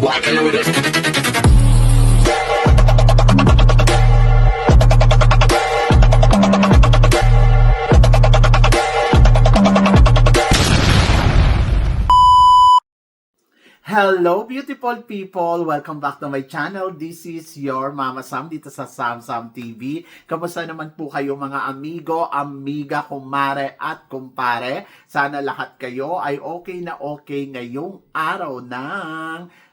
walking with it. Hello beautiful people! Welcome back to my channel. This is your Mama Sam dito sa Sam Sam TV. Kamusta naman po kayo mga amigo, amiga, kumare at kumpare? Sana lahat kayo ay okay na okay ngayong araw ng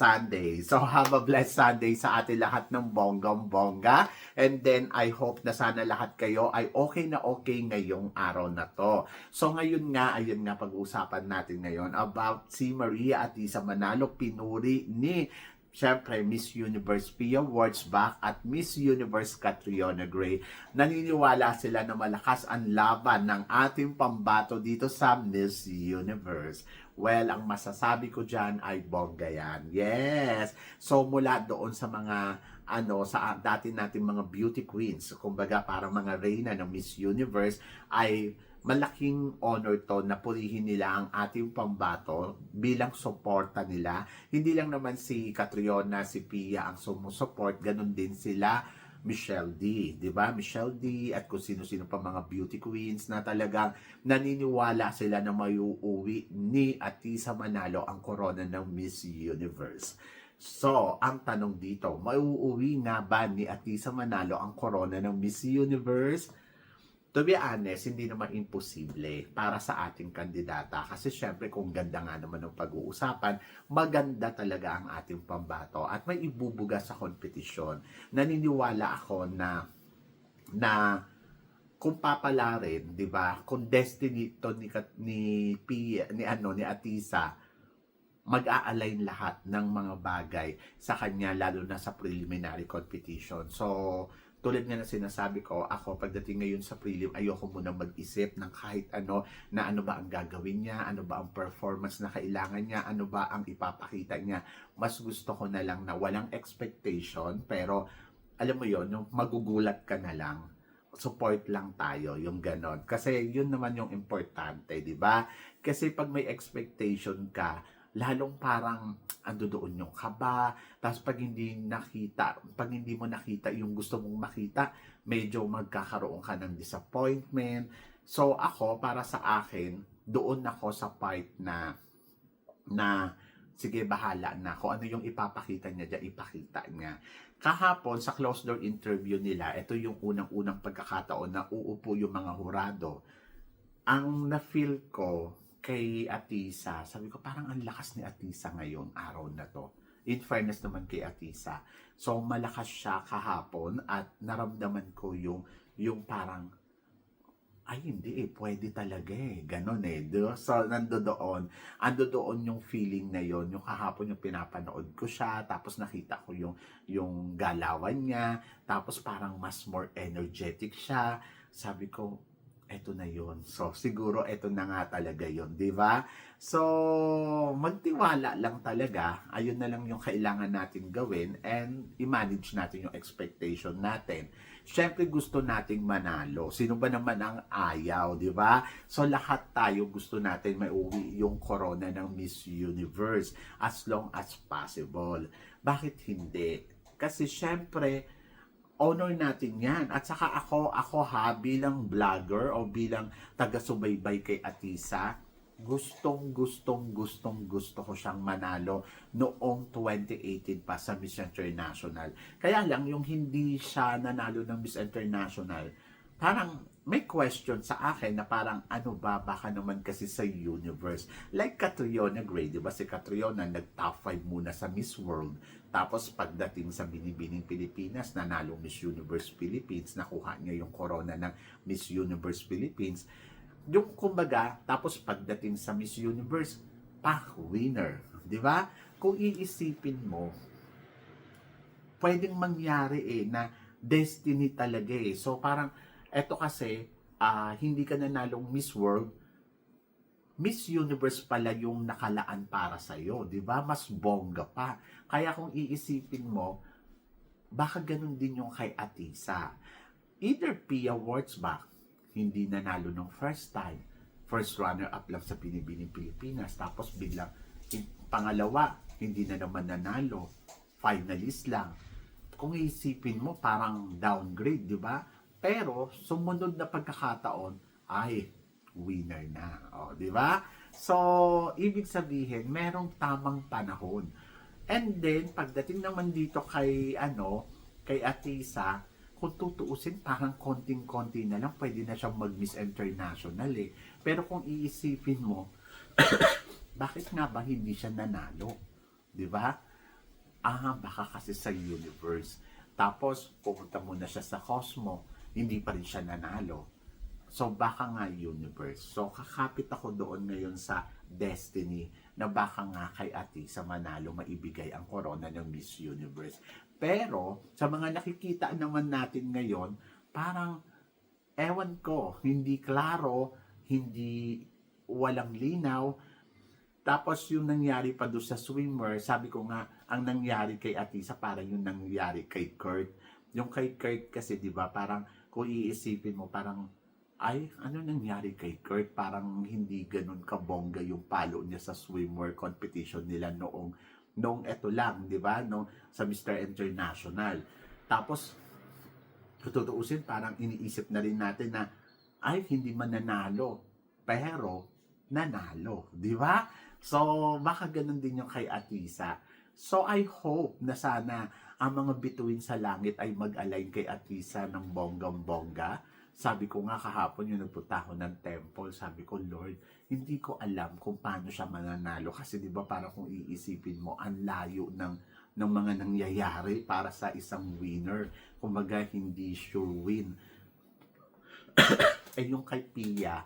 Sunday. So have a blessed Sunday sa atin lahat ng bonggang-bongga. And then I hope na sana lahat kayo ay okay na okay ngayong araw na to. So ngayon nga, ayun nga pag-uusapan natin ngayon about si Maria Atisa Manalo pinuri ni Siyempre, Miss Universe Pia Wurzbach at Miss Universe Catriona Gray. Naniniwala sila na malakas ang laban ng ating pambato dito sa Miss Universe. Well, ang masasabi ko dyan ay bongga yan. Yes! So, mula doon sa mga ano sa dati nating mga beauty queens, kumbaga parang mga reyna ng Miss Universe ay malaking honor to na purihin nila ang ating pambato bilang suporta nila. Hindi lang naman si Catriona, si Pia ang sumusuport, ganun din sila Michelle D, 'di? Michelle D at kung sino-sino pa mga beauty queens na talagang naniniwala sila na mayuuwi ni Atisa Manalo ang corona ng Miss Universe. So, ang tanong dito, mauuwi nga ba ni Atisa Manalo ang corona ng Miss Universe? To be honest, hindi naman imposible para sa ating kandidata. Kasi syempre, kung ganda nga naman ng pag-uusapan, maganda talaga ang ating pambato. At may ibubuga sa kompetisyon. Naniniwala ako na na kung papalarin, 'di ba? Kung destiny to ni ni Pia, ni ano ni Atisa, mag-a-align lahat ng mga bagay sa kanya lalo na sa preliminary competition. So, tulad nga na sinasabi ko, ako pagdating ngayon sa prelim, ayoko muna mag-isip ng kahit ano na ano ba ang gagawin niya, ano ba ang performance na kailangan niya, ano ba ang ipapakita niya. Mas gusto ko na lang na walang expectation, pero alam mo yon yung magugulat ka na lang support lang tayo, yung ganon. Kasi yun naman yung importante, di ba? Kasi pag may expectation ka, lalong parang ando doon yung kaba. Tapos pag hindi nakita, pag hindi mo nakita yung gusto mong makita, medyo magkakaroon ka ng disappointment. So ako, para sa akin, doon ako sa part na na sige bahala na kung ano yung ipapakita niya diyan ipakita niya. Kahapon sa closed door interview nila, ito yung unang-unang pagkakataon na uupo yung mga hurado. Ang na-feel ko kay Atisa, sabi ko parang ang lakas ni Atisa ngayon araw na to. In fairness naman kay Atisa. So malakas siya kahapon at naramdaman ko yung yung parang ay hindi eh, pwede talaga eh. Ganon eh. Do? So, nando doon. Ando doon yung feeling na yon Yung kahapon yung pinapanood ko siya. Tapos nakita ko yung, yung galawan niya. Tapos parang mas more energetic siya. Sabi ko, eto na yon So, siguro eto na nga talaga yon di ba? So, magtiwala lang talaga. Ayun na lang yung kailangan natin gawin and i-manage natin yung expectation natin. Siyempre gusto nating manalo. Sino ba naman ang ayaw, di ba? So lahat tayo gusto natin may uwi yung corona ng Miss Universe as long as possible. Bakit hindi? Kasi siyempre, honor natin yan. At saka ako, ako ha, bilang vlogger o bilang taga-subaybay kay Atisa, gustong gustong gustong gusto ko siyang manalo noong 2018 pa sa Miss International. Kaya lang yung hindi siya nanalo ng Miss International, parang may question sa akin na parang ano ba baka naman kasi sa universe. Like Catriona Gray, di ba si Catriona nag top 5 muna sa Miss World. Tapos pagdating sa Binibining Pilipinas, nanalo Miss Universe Philippines, nakuha niya yung corona ng Miss Universe Philippines yung kumbaga, tapos pagdating sa Miss Universe, pa, winner. Di ba? Kung iisipin mo, pwedeng mangyari eh, na destiny talaga eh. So parang, eto kasi, ah, hindi ka nanalong Miss World, Miss Universe pala yung nakalaan para sa iyo, 'di ba? Mas bongga pa. Kaya kung iisipin mo, baka ganun din yung kay Atisa. Either Pia Wurzbach, hindi nanalo ng first time. First runner-up lang sa Binibining Pilipinas. Tapos biglang pangalawa, hindi na naman nanalo. Finalist lang. Kung isipin mo, parang downgrade, di ba? Pero, sumunod na pagkakataon, ay, winner na. O, di ba? So, ibig sabihin, merong tamang panahon. And then, pagdating naman dito kay, ano, kay Atisa, kung tutuusin, parang konting-konti na lang, pwede na siyang mag-Miss International eh. Pero kung iisipin mo, bakit nga ba hindi siya nanalo? Di ba? Ah, baka kasi sa universe. Tapos, pupunta muna siya sa Cosmo, hindi pa rin siya nanalo. So, baka nga universe. So, kakapit ako doon ngayon sa destiny na baka nga kay Ati sa Manalo maibigay ang corona ng Miss Universe. Pero, sa mga nakikita naman natin ngayon, parang, ewan ko, hindi klaro, hindi walang linaw, tapos yung nangyari pa doon sa swimmer, sabi ko nga, ang nangyari kay Atisa parang yung nangyari kay Kurt. Yung kay Kurt kasi, di ba, parang kung iisipin mo, parang, ay, ano nangyari kay Kurt? Parang hindi ganun kabongga yung palo niya sa swimwear competition nila noong, noong eto lang, di ba? Noong, sa Mr. International. Tapos, tutuusin, parang iniisip na rin natin na, ay, hindi man nanalo. Pero, nanalo. Di ba? So, baka ganun din yung kay Atisa. So, I hope na sana ang mga bituin sa langit ay mag-align kay Atisa ng bonggang-bongga. Sabi ko nga kahapon yung nagpunta ako ng temple, sabi ko, Lord, hindi ko alam kung paano siya mananalo. Kasi di ba para kung iisipin mo, ang layo ng, ng mga nangyayari para sa isang winner. Kumbaga, hindi sure win. eh yung kay Pia,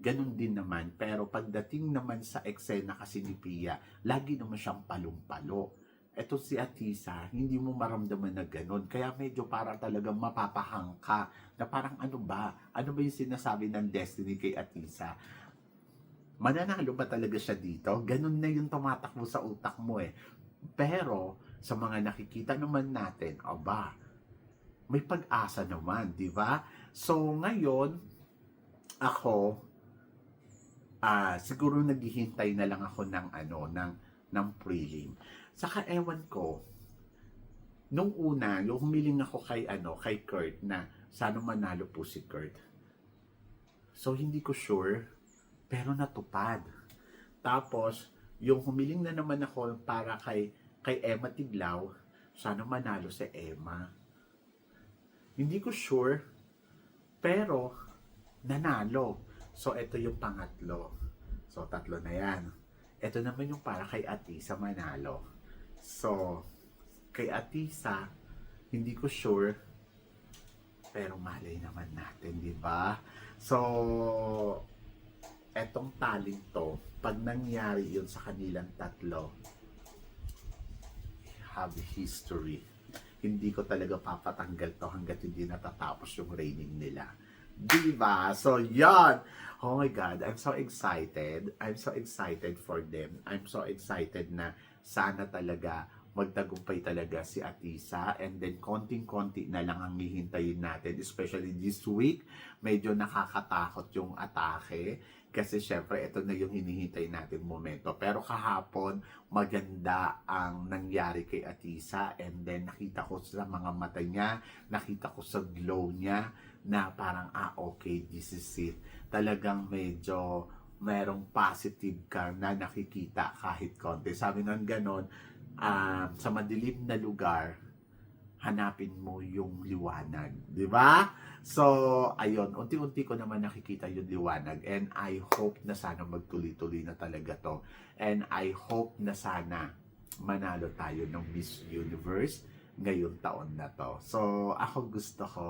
ganun din naman. Pero pagdating naman sa eksena kasi ni Pia, lagi naman siyang palong-palo. Eto si Atisa, hindi mo maramdaman na ganun. Kaya medyo parang talagang mapapahang ka. Na parang ano ba? Ano ba yung sinasabi ng destiny kay Atisa? Mananalo ba talaga siya dito? Ganun na yung tumatakbo sa utak mo eh. Pero, sa mga nakikita naman natin, aba, may pag-asa naman, di ba? So, ngayon, ako, ah siguro naghihintay na lang ako ng ano, ng, ng prelim. Saka ewan ko, nung una, yung humiling ako kay ano, kay Kurt na sana manalo po si Kurt. So, hindi ko sure, pero natupad. Tapos, yung humiling na naman ako para kay, kay Emma Tiglaw, sana manalo si Emma. Hindi ko sure, pero nanalo. So, ito yung pangatlo. So, tatlo na yan. Ito naman yung para kay Atisa manalo. So, kay Atisa, hindi ko sure, pero malay naman natin, di ba? So, etong taling to, pag nangyari yun sa kanilang tatlo, have history. Hindi ko talaga papatanggal to hanggat hindi natatapos yung reigning nila. Diba? So, yan. Oh my God, I'm so excited. I'm so excited for them. I'm so excited na sana talaga magtagumpay talaga si Atisa. And then konting-konti na lang ang hihintayin natin especially this week. Medyo nakakatakot yung atake kasi syempre ito na yung hinihintay natin momento. Pero kahapon maganda ang nangyari kay Atisa. And then nakita ko sa mga mata niya nakita ko sa glow niya na parang ah okay this is it. Talagang medyo merong positive ka na nakikita kahit konti sabi ng ganon um, sa madilim na lugar, hanapin mo yung liwanag. Di ba? So, ayun, unti-unti ko naman nakikita yung liwanag and I hope na sana magtuloy-tuloy na talaga to. And I hope na sana manalo tayo ng Miss Universe ngayong taon na to. So, ako gusto ko,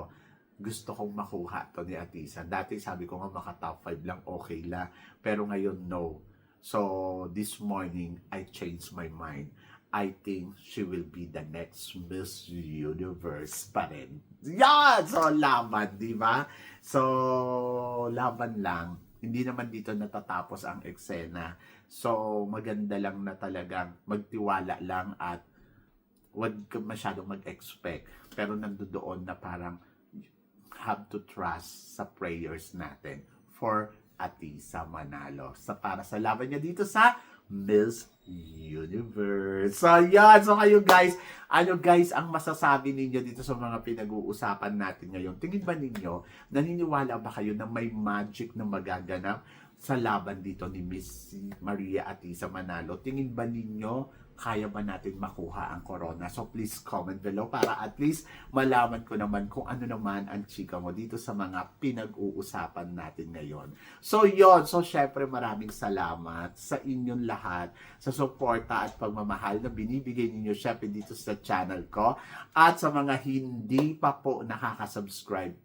gusto kong makuha to ni Atisa. Dati sabi ko nga maka top 5 lang, okay lang. Pero ngayon, no. So, this morning, I changed my mind. I think she will be the next Miss Universe pa rin. Yan! So, laban, di ba? So, laban lang. Hindi naman dito natatapos ang eksena. So, maganda lang na talagang magtiwala lang at wag masyadong mag-expect. Pero nandoon na parang have to trust sa prayers natin for Atisa Manalo. Sa para sa laban niya dito sa Miss Universe. So, yan. So, kayo guys, ano guys ang masasabi ninyo dito sa mga pinag-uusapan natin ngayon? Tingin ba ninyo, naniniwala ba kayo na may magic na magaganap sa laban dito ni Miss Maria Atisa Manalo? Tingin ba ninyo kaya ba natin makuha ang corona? So please comment below para at least malaman ko naman kung ano naman ang chika mo dito sa mga pinag-uusapan natin ngayon. So yon so syempre maraming salamat sa inyong lahat sa suporta at pagmamahal na binibigay ninyo syempre dito sa channel ko at sa mga hindi pa po nakaka-subscribe